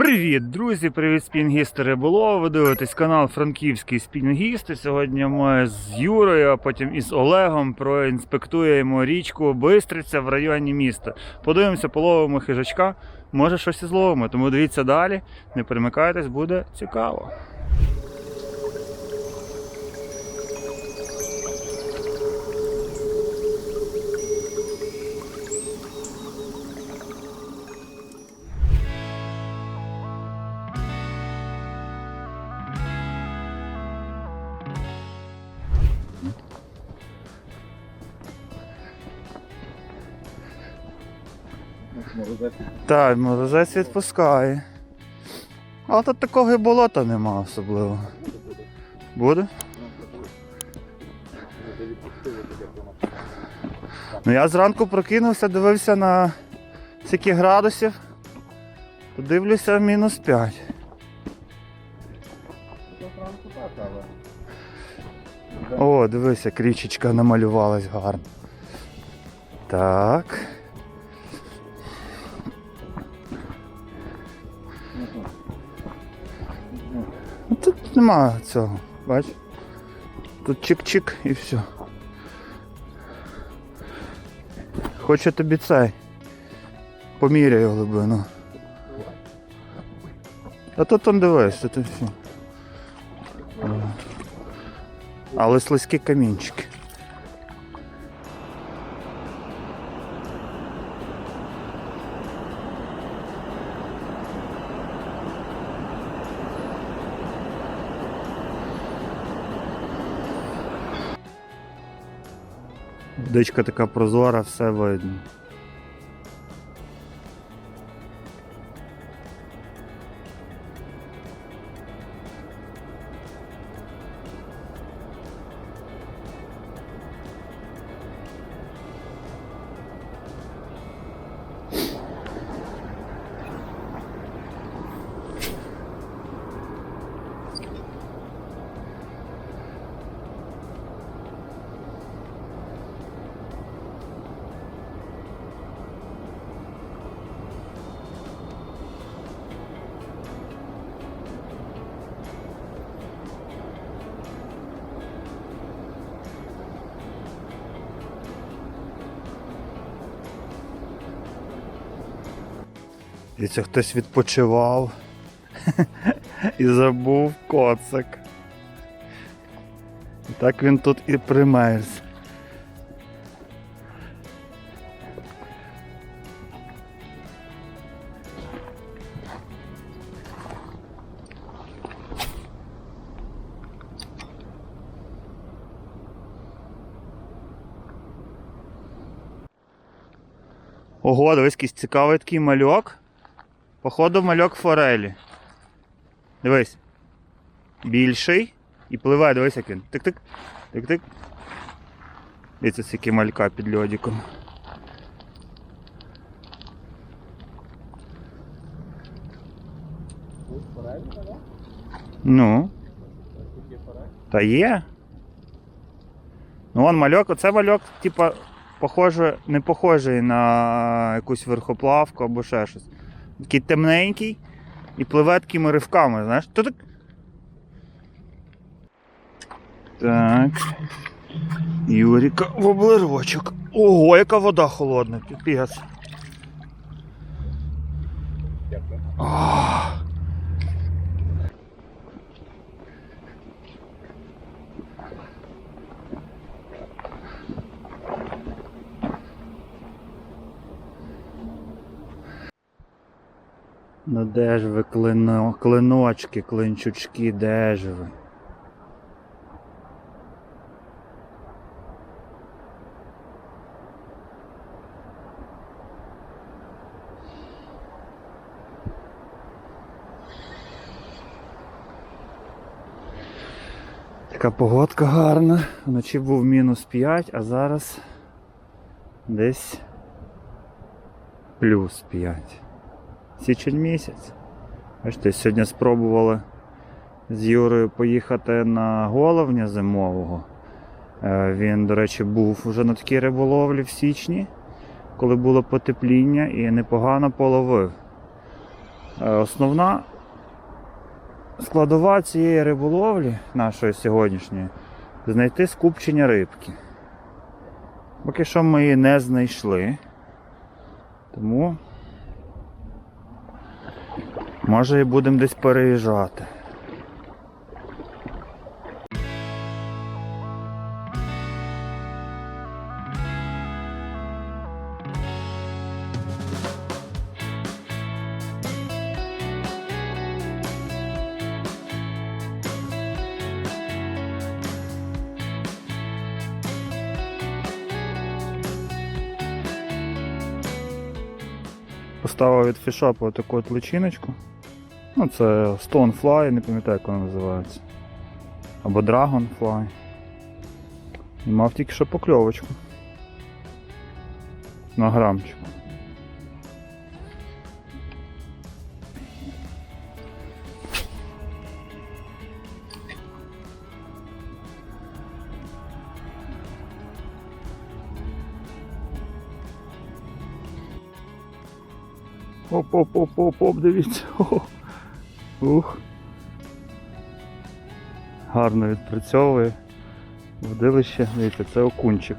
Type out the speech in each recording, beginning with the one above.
Привіт, друзі! Привіт, спінгістери! Було! Ви дивитесь канал Франківський спінгіст. Сьогодні ми з Юрою, а потім із Олегом проінспектуємо річку Бистриця в районі міста. Подивимося, половимо хижачка. Може щось і зловимо. Тому дивіться далі. Не перемикайтесь, буде цікаво. Так, морозець відпускає. Але тут такого і болота нема особливо. Буде? Ну я зранку прокинувся, дивився на скільки градусів. Подивлюся мінус 5. О, дивись, як річечка намалювалась гарно. Так. Тут нема цього, бач? Тут чик-чик і все. Хочу тобі цей. Поміряю глибину. А тут он дивись, тут все. Але слизькі камінчики. Дичка така прозора, все видно. І це хтось відпочивав і забув коцик. Так він тут і примерз. Ого, дивись, якийсь цікавий такий мальок. Походу мальок форелі. Дивись. Більший. І пливе, дивись, як він. Тик-тик. Тик-тик. Дивіться, скільки малька під льодиком. Ну. Та є. Ну вон мальок, оце мальок, типа, похоже, не похожий на якусь верхоплавку або ще щось. Такий темненький і пливе такими ривками, знаєш? То так. Так. Юріка облирочок. Ого, яка вода холодна, піпець. Ах. Ну де ж ви клино, клиночки, клинчучки, де ж ви? Така погодка гарна. Вночі був мінус 5, а зараз десь плюс 5 січень місяць. Бачите, сьогодні спробували з Юрою поїхати на головня зимового. Е, Він, до речі, був вже на такій риболовлі в січні, коли було потепління і непогано половив. Е, Основна складова цієї риболовлі нашої сьогоднішньої знайти скупчення рибки. Поки що ми її не знайшли. Тому може і будемо десь переїжджати. Поставив від фішапу таку от личиночку. Ну, це Stonefly, не пам'ятаю, як вона називається. Або Dragonfly. І мав тільки що покльовочку. На грамчик. Оп-оп-оп-оп-оп, дивіться. Ух. Гарно відпрацьовує. Водилище, дивіться, це окунчик.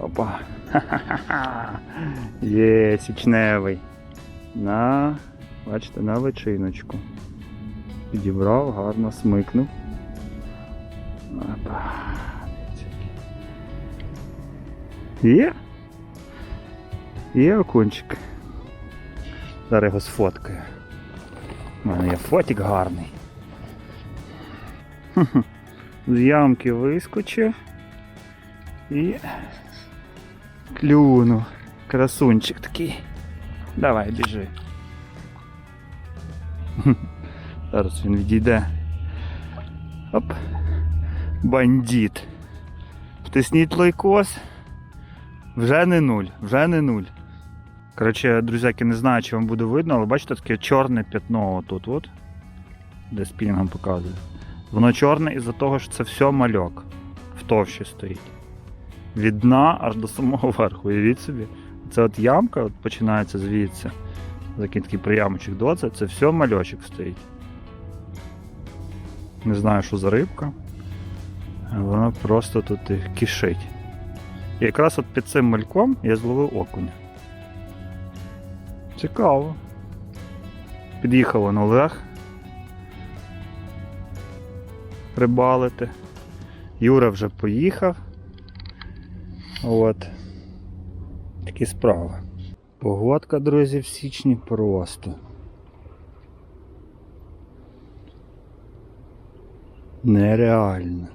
Опа. Ха-ха-ха. Є, січневий. На, бачите, на личиночку. Підібрав, гарно смикнув. Опа. Є? Є окунчик. Зараз його сфоткаю. У мене є фотик гарний. З ямки вискочив і клюнув. Красунчик такий. Давай, біжи. Зараз він відійде. Оп. Бандит. Втисніть лайкос. Вже не нуль, вже не нуль. Коротше, друзяки, не знаю, чи вам буде видно, але бачите таке чорне п'ятно отут, от, де спінгом показує. Воно чорне із-за того, що це все мальок. В товщі стоїть. Від дна аж до самого верху. Уявіть собі. Це от ямка от починається звідси. Такий такий приямочок до це, це все мальочок стоїть. Не знаю, що за рибка. Вона просто тут кишить. І якраз от під цим мальком я зловив окуня. Цікаво. Під'їхав он Олег. Рибалити. Юра вже поїхав. От. Такі справи. Погодка, друзі, в січні просто. Нереально.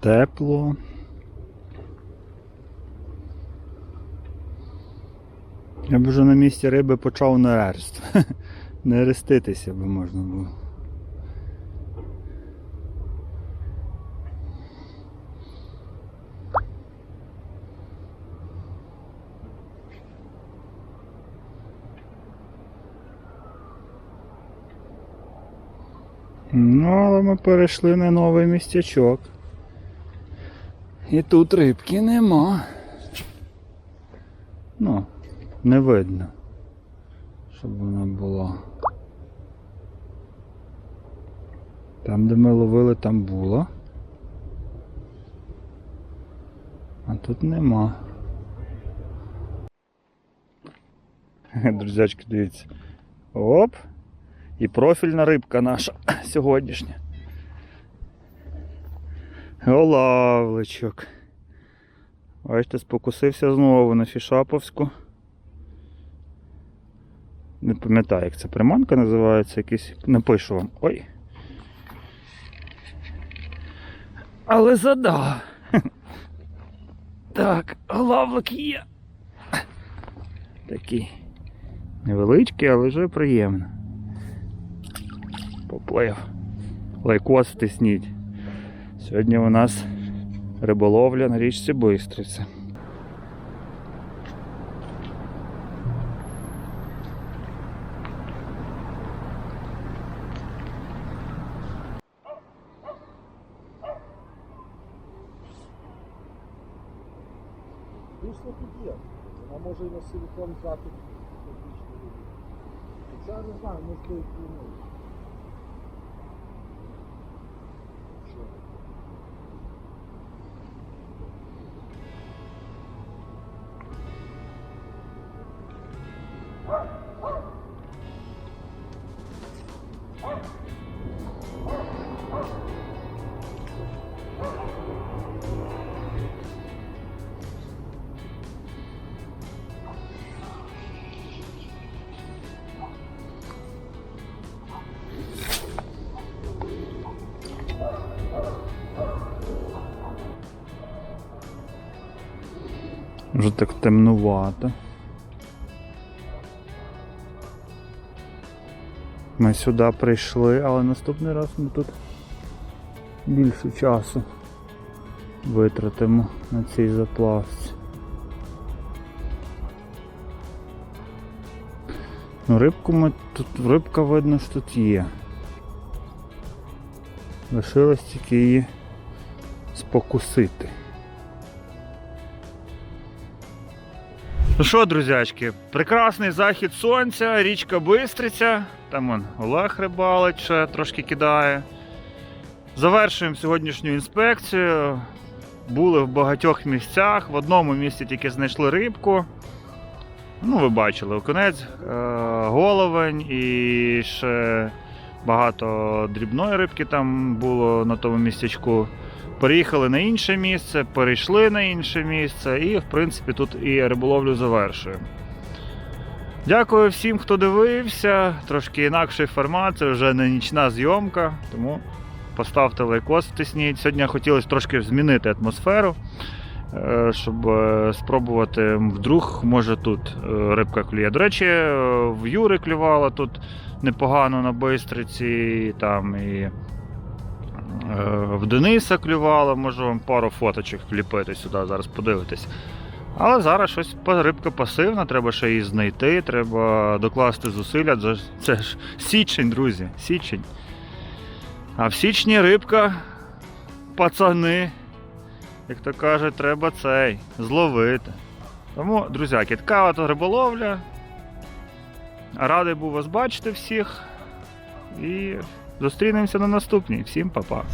Тепло. Я б вже на місці риби почав нерерство. Не реститися би можна було. Ну, але ми перейшли на новий містячок. І тут рибки нема. Ну, не видно, щоб вона була. Там, де ми ловили, там було. А тут нема. Друзячки, дивіться. Оп! І профільна рибка наша сьогоднішня. Олавличок. Бачите, спокусився знову на фішаповську. Не пам'ятаю, як ця приманка називається, якийсь. Напишу вам. Ой. Але задав. Так, лавлик є. Такий невеличкий, але вже приємно. Поплив. Лайкос втисніть. Сьогодні у нас риболовля на річці Бистриця. Вийшло тут є. А може і на силикон. Це я не знаю, ми стоїть ну. Вже так темнувато. Ми сюди прийшли, але наступний раз ми тут більше часу витратимо на цій заплавці. Ну, рибку ми тут, рибка видно, що тут є. Лишилось тільки її спокусити. Ну що, друзячки, прекрасний захід сонця, річка Бистриця. Там он Олег рибалить, ще трошки кидає. Завершуємо сьогоднішню інспекцію. Були в багатьох місцях. В одному місці тільки знайшли рибку. Ну, ви бачили, окунець, е, головень і ще багато дрібної рибки там було на тому містечку. Переїхали на інше місце, перейшли на інше місце, і, в принципі, тут і риболовлю завершуємо. Дякую всім, хто дивився. Трошки інакший формат, це вже не нічна зйомка, тому поставте лайкос, втисніть. Сьогодні хотілося трошки змінити атмосферу, е, щоб е, спробувати вдруг, може тут е, рибка клює. До речі, в Юри клювала тут непогано на бистриці, там і в Дениса клювало, можу вам пару фоточок вліпити сюди, зараз подивитись. Але зараз щось рибка пасивна, треба ще її знайти, треба докласти зусилля. Це ж- січень, друзі, січень. А в січні рибка, пацани, як то кажуть, треба цей зловити. Тому, друзяки, така от риболовля. Радий був вас бачити всіх. І зустрінемося на наступній. Всім па-па.